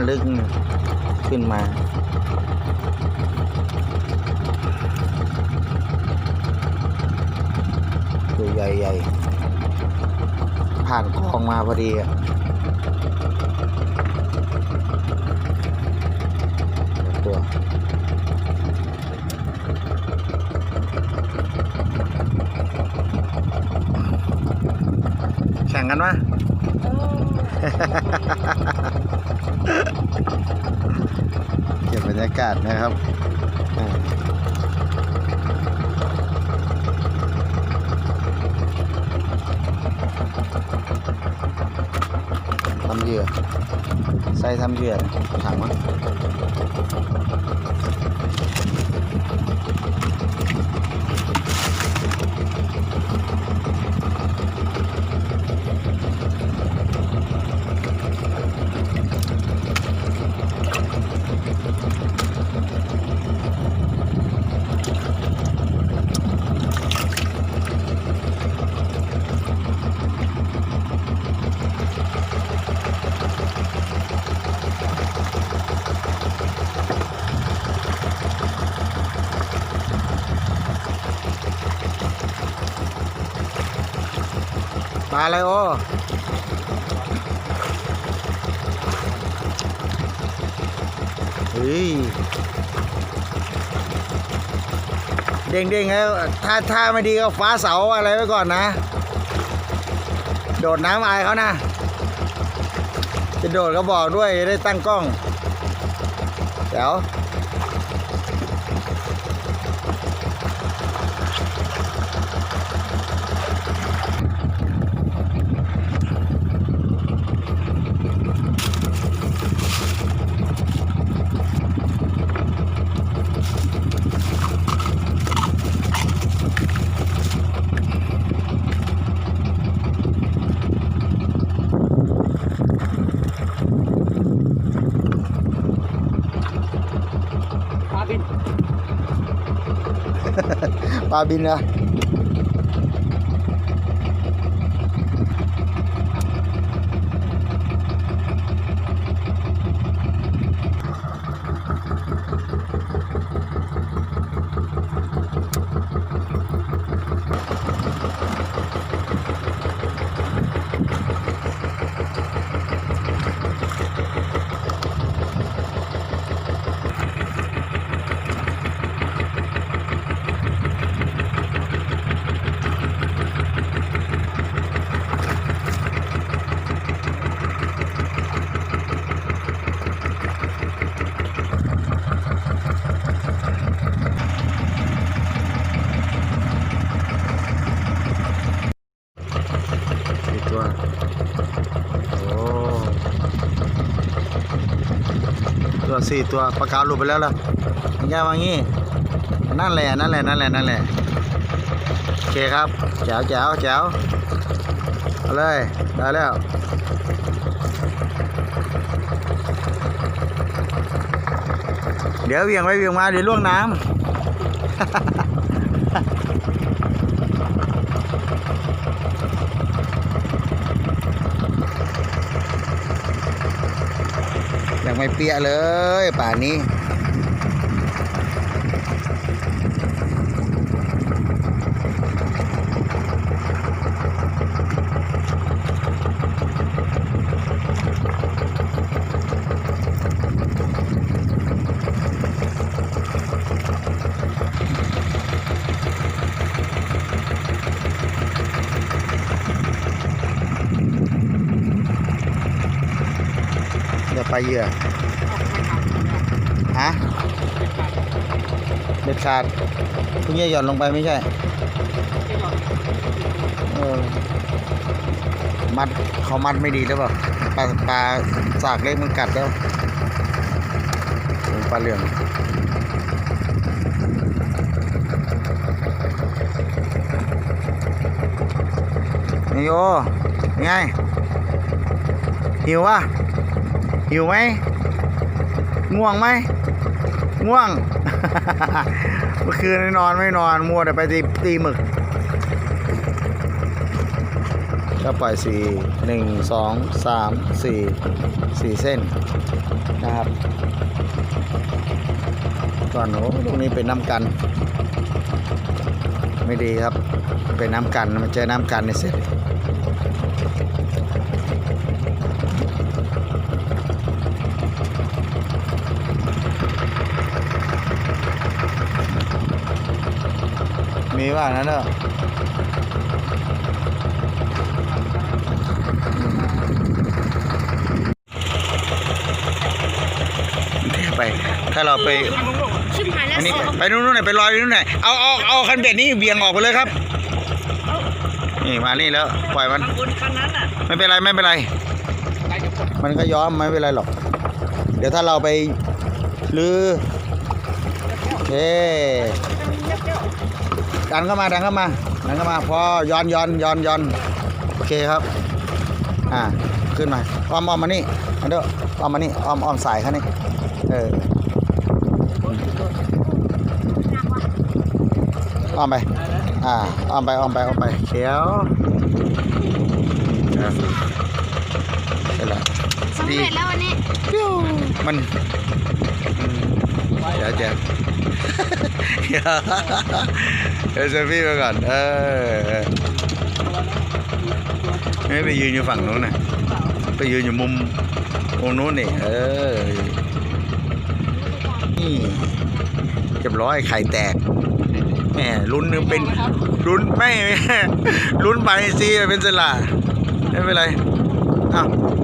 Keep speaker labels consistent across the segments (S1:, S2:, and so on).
S1: มันลึกขึ้นมาตัวใหญ่ๆ ผ่านคลองมาพอดีอะตัวแข่งกันวะ เก็บบรรยากาศนะครับทำเหยื่อใส่ทำเหยื่อถังมั้งาอะไรโอเฮ้ยเด้งแล้วถ้าถ้าไม่ดีก็ฟ้าเสาอะไรไว้ก่อนนะ โดดน้ำอายเขานะจะโดดก็บอกด้วยจะได้ตั้งกล้อง เดี๋ยว
S2: ปลา
S1: สี่ตัวปลากาหลุดไปแล้วล่ะย่ามางี้ นั่นแหละนั่นแหละนั่นแหละนั่นแหละโอเคครับแจ๋วแจ๋วแจ๋วเอาเลยได้แล้วเดี๋ยวเวียงไปเวียงมาเดี๋ยวล่วงน้ำ ไม่เปียเลยป่านนี้เดี๋ยวไปเหยื่อ ฮะเด็ดขาดเพิ่งจะหย่อนลงไปไม่ใช่เออมัดเขามัดไม่ดีหรือเปล่าปลาปลาสากเล็กมันกัดแล้วปลาเหลืองนี่โยไงหิวอะหิวไหมง่วงไหม ง่วง เมื่อคืนนอนไม่นอนมัวแต่ไปตีตีหมึกก็ปล่อยสี่หนึ่งสองสามสี่สี่เส้นนะครับก่อนโอ้ตรงนี้เป็นน้ำกัน ไม่ดีครับ เป็นน้ำกันมันเจอน้ำกันในเสร็จ มีว่านั้นเนอะไป ถ้าเราไป
S2: ชิบหายแล้ว
S1: อันนี้
S2: สอง
S1: ไปนู่นนู่นหน่อยไปลอยนู่นหน่อยเอาเอาเอาคันเบ็ดนี้เบี่ยงออกไปเลยครับ นี่มานี่แล้วปล่อยมัน
S2: บนคันนั้นอะ
S1: ไม่เป็นไรไม่เป็นไร มันก็ย้อมไม่เป็นไรหรอก เดี๋ยวถ้าเราไป ลือโอเคดันเข้ามาดันเข้ามาดันเข้ามาพอย้อนย้อนย้อนย้อนโอเคครับ อ่าขึ้นมาอ้อมอ้อมมานี่มาเด้ออ้อมมานี่อ้อมอ้อมสายเขานี่เอออ้อมไปอ่าอ้อมไปอ้อมไปอ้อมไปเขียวอะเสร็จแล้ว
S2: สำเร็จแล้ววันนี้
S1: มัน อืมเดี๋ยวเดี๋ยวเดี๋ยวเซฟฟี่ไปก่อน เออไม่ไปยืนอยู่ฝั่งนู้นน่ะ ไปยืนอยู่มุมมุมนู้นนี่ เออ นี่เรียบร้อยไข่แตกแหมลุ้นนึงเป็นลุ้นไม่ลุ้นไปซีเป็นสละไม่เป็นไรอ้า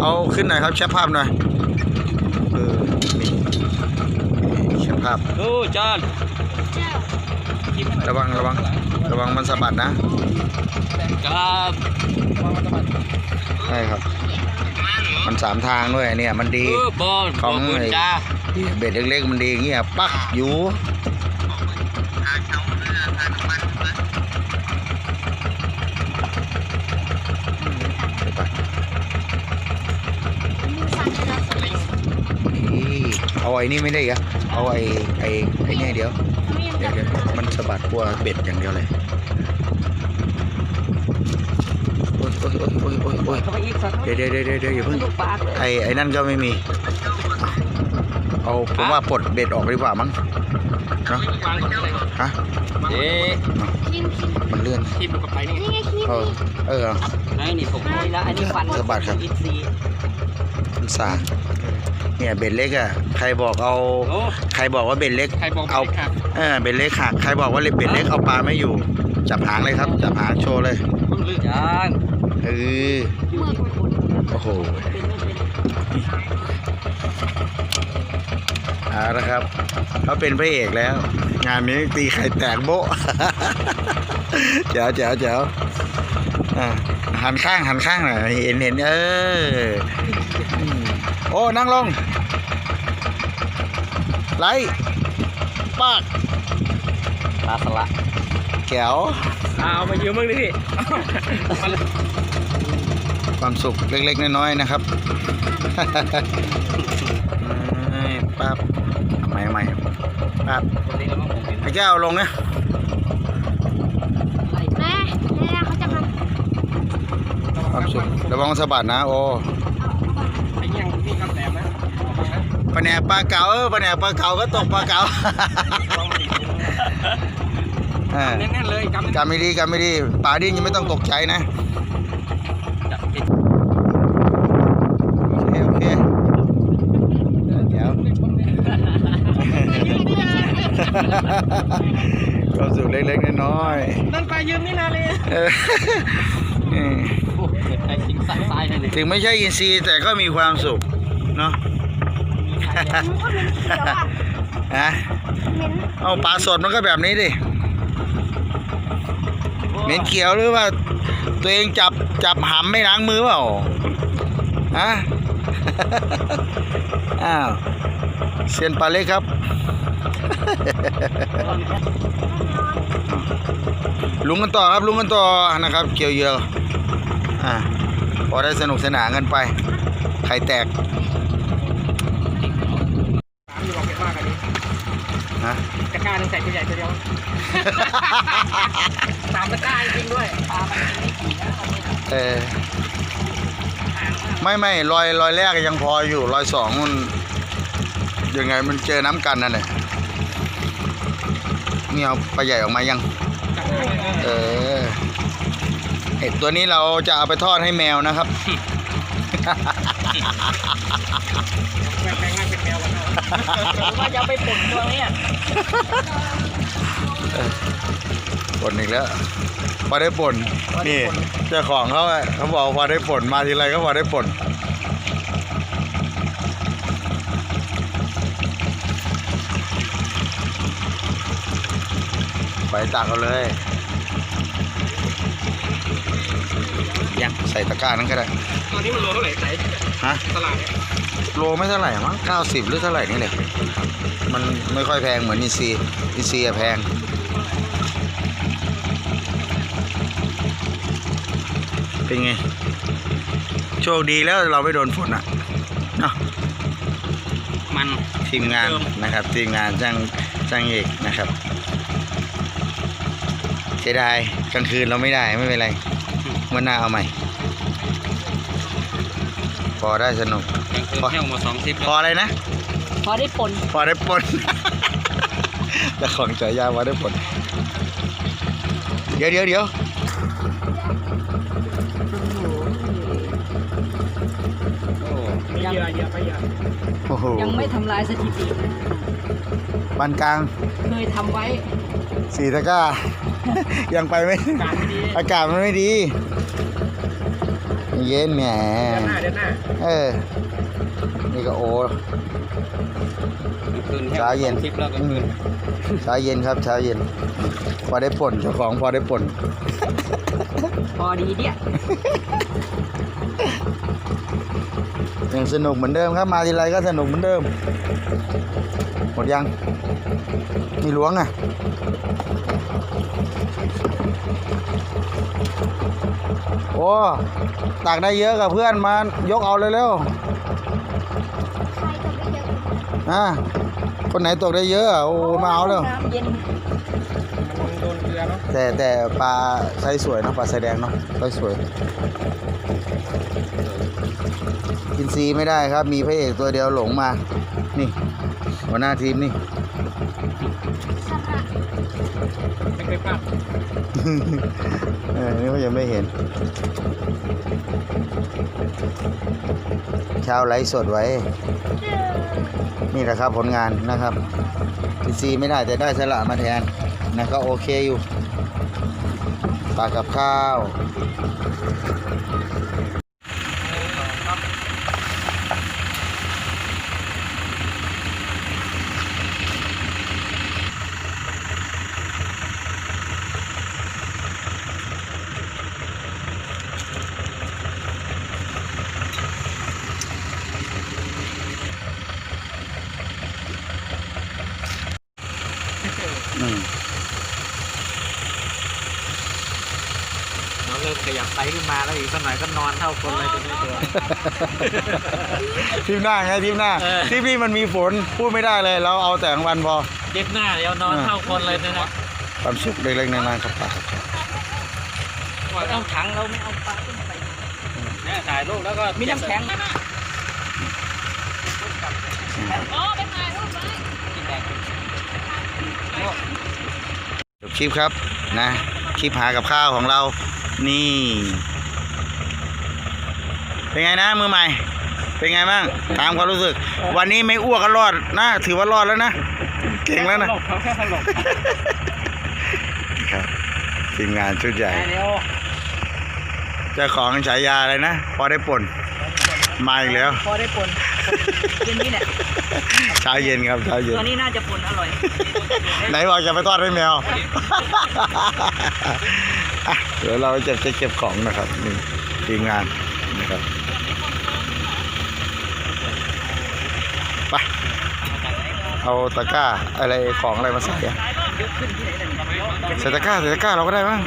S1: เอาขึ้นหน่อยครับแชปภาพหน่อย เออนี่ นี่แชปภาพ
S3: ดูจอน
S1: ระวังระวังระวังมันสะบัดนะ
S3: ครับ
S1: ใช่ครับ มันสามทางด้วยเนี่ยมันดี
S3: เออบอล
S1: ของ
S3: บอลคุณจ้า
S1: เบ็ดเล็กๆมันดีอย่างเงี้ยปักอยู่ไปนี่เอา ไอ้นี่ไม่ได้เหรอะเอาไอ้ไอ้ไอ้เนี่ยเดี๋ยวเดี๋ยวเดี๋ยวมันสะบัดกลัวเบ็ดอย่างเดียวเลยโอ้ยโอ้ยโอ้ยโอ้ยโอ้ยโอ้ย
S3: เข้าไปอีกสัก
S1: เดี๋ยวเดี๋ยวเดี๋ยวเดี๋ยวเดี๋ยวอย่าเพิ่ง
S3: ลูกปากเลย
S1: ไอ้ไอ้นั่นก็ไม่มี เอาผมว่าปลดเบ็ดออกดีกว่ามั้งเนาะฮะ
S3: เอ๊ะ
S2: คิมคิม
S1: มันเลื่อน
S3: ทีมกับไปนี่
S2: นี่ไงคิม
S1: เออเออ
S3: ไอ้นี่ผมนี่ละอันนี้ฟัน
S1: สะบัดครับ
S3: อินซี
S1: มันสา เนี่ยเบ็ดเล็กอะใครบอกเอา
S3: โอ้
S1: ใครบอกว่าเบ็ดเล็ก
S3: ใครบอก
S1: เอา
S3: ไปครับ
S1: เออเบ็ดเล็กหักใครบอกว่าเบ็ดเล็กเอาปลาไม่อยู่ จับหางเลยครับ จับหางโชว์เลย
S3: เพิ่งลืมจาน
S1: เออ
S2: เมือก
S1: โอ้โหเอาละครับเขาเป็นพระเอกแล้ว งานนี้ตีไข่แตกโบ๊ะ เจ๋วเจ๋วเจ๋วอะหันข้างหันข้างหน่อยเห็นเห็นเอออืม โอ้นั่งลงไล่ปาก
S3: ปลาสละ
S1: แก้ว
S3: เอามายืมมึงดิพี่
S1: ความสุขเล็กๆ น้อยๆ นะครับเอ้ยปั๊บเอาใหม่เอาใหม่ปั๊บไอ้แก้วลงนะ
S2: แม่แม่เขาจะมา
S1: ความสุขระวังสะบัดนะ โอ้
S3: ไอ้ยังพี่คำแสมนะ
S1: ปลา แหนกปลาเก๋าเออปลาแหนกปลาเก๋าก็ตกปลาเก๋าเออ
S3: แน่นๆเลยกำ
S1: กำไม่ดีกำไม่ดีปลาดิ้นยังไม่ต้องตกใจนะ
S3: จับติด
S1: โอเคโอเคเดี๋ยวความสุขเล็กๆน้อย
S3: นั่นปลายืมนี่นาเลย
S1: ๆเออเออ
S3: โอ้ไอ้สิงสันทรายนั่นเลย
S1: ถึงไม่ใช่อินทรีย์แต่ก็มีความสุขเนาะ
S2: มัน ก็เป็นเขียวอะ
S1: ฮะ
S2: เหม็น
S1: เอาปลาสดมันก็แบบนี้ดิเหม็นเขียวหรือว่า ตัวเองจับจับหำไม่ล้างมือเปล่าฮะอ้าวเซียนปลาเล็กครับ ลุงกันต่อครับลุงกันต่อนะครับ เกี่ยวเหยื่ออ่าพอได้สนุกสนานกันไป ไข่แตก
S3: สา มอยู่บอกเห็นมากอันนี้
S1: ฮะ
S3: ตะกร้าหนึงใส่ตัวใหญ่ตัวเดียว สามตะกร้าจริงๆด้วยปลามันไม่ขี่นะตอนนี้
S1: เออไม่ไม่รอยรอยแรกยังพออยู่รอยสองมันยังไงมันเจอน้ำกันนั่นแหละนี่เอาปลาใหญ่ออกมายัง
S3: จับได้เลย
S1: เออเห็ดตัวนี้เราจะเอาไปทอดให้แมวนะครับ
S3: วกันนะว่าจะเอาไปป่นตัวเนี้ย
S1: ปนอีกแล้วพอได้ปนนี่เจ้าของเขาอะเขาบอกพอได้ปนมาทีไรก็พอได้ปนไปตักเอาเลยยังใส่ตะกร้านั้นก็ได้
S3: ตอนนี้มันโลเท่าไหร่ใส่
S1: ฮะ
S3: ตลาดเนี่ย
S1: โลไม่เท่าไหร่มั้งเก้าสิบหรือเท่าไหร่นี่แหละมันไม่ค่อยแพงเหมือนอินซีอินซีอะแพงเป็นไง โชคดีแล้วเราไม่โดนฝนอะเนาะ
S3: มัน
S1: ทีมงาน
S3: เดิม
S1: นะครับ ทีมงานจ้างจ้างเอกนะครับเสียดายกลางคืนเราไม่ได้ไม่เป็นไรเมื่อหน้าเอาใหม่ พอได้สนุก
S3: กลางคืนเที่ยวมาสองทริป
S1: พออะไรนะ
S2: พอได้ปน
S1: พอได้ปนแต่ของฉายาพอได้ปนเดี๋ยวเดี๋ยวเดี๋ยว
S3: เยอะเยอะไปเยอะ
S1: โอ้โห
S2: ยังไม่ทำลายสถิติ
S1: ปานกลาง
S2: เคยทำไว้
S1: สีตะกร้า ยังไปไม่
S3: การไม่ดี
S1: อากาศมันไม่ดี เย็นแหม
S3: เดือนหน้าเดือนหน้า
S1: เออ นี่ก็โอ้
S3: คืน
S1: เช้าเย็น
S3: ทริปแล้วก็คืน
S1: เช้าเย็นครับเช้าเย็น พอได้ผลเจ้าของพอได้ผล
S2: พอดีเนี่ย
S1: ยังสนุกเหมือนเดิมครับมาทีไรก็สนุกเหมือนเดิม หมดยังมีล้วงอะโอ้ตักได้เยอะกับเพื่อนมายกเอาเร็วๆ อะคนไหนตกได้เยอะอะโอ้มาเอาเร็ว
S2: น้ำเย็น
S3: โดนเกลือเนาะ
S1: แต่แต่ปลาไซส์สวยเนาะปลาไซส์แดงเนาะไซส์สวย กินซีไม่ได้ครับ มีพระเอกตัวเดียวหลงมา นี่หัวหน้าทีมนี่
S3: ไม่เคยพลาด
S1: เออนี่ก็ยังไม่เห็น เช้าไลฟ์สดไว้ นี่แหละครับผลงานนะครับซีไม่ได้แต่ได้สละมาแทนนะก็โอเคอยู่ปลากับข้าว อืม
S3: เราเริ่มขยับไตขึ้นมาแล้วอีกสักหน่อยก็นอนเท่าคนเลยตัวนี้ตัว
S1: ทีมหน้าไงทีมหน้า
S3: เออ
S1: ทีมนี้มันมีฝนพูดไม่ได้เลย เราเอาแต่กลางวันพอ
S3: เจ็บหน้าเดี๋ยวนอนเท่าคนเลยนะนะ
S1: ความสุขเล็กๆน้อยๆครับปลาครับ
S3: เอาถังเราไม่เอาปลาขึ้นไปเนี่ยถ่ายรูปแล้วก็มีน้ำแข็ง
S1: จบ คลิปครับนะคลิปหากับข้าวของเรานี่ เป็นไงนะมือใหม่ เป็นไงบ้างตามความรู้สึก วันนี้ไม่อ้วกก็รอดนะ ถือว่ารอดแล้วนะเก่งแล้วนะ
S3: เขาแค่สลบ
S1: ครับทีมงานชุดใหญ่
S3: เร็ว
S1: เจ้าของฉายาอะไรนะ พอได้ป่นมาอีกแล้ว
S2: พอได้ปนเย็นนี่แหละ
S1: เช้าเย็นครับเช้าเย็น
S2: ตัวนี้น่าจะปนอร่อย
S1: ไหนบอกจะไปทอดให้แมวอะเดี๋ยวเราจะจะเก็บของนะครับนี่ทีมงานนะครับไปเอาตะกร้าอะไรของอะไรมาใส่อะใส่ตะกร้าใส่ตะกร้าเราก็ได้มั้ง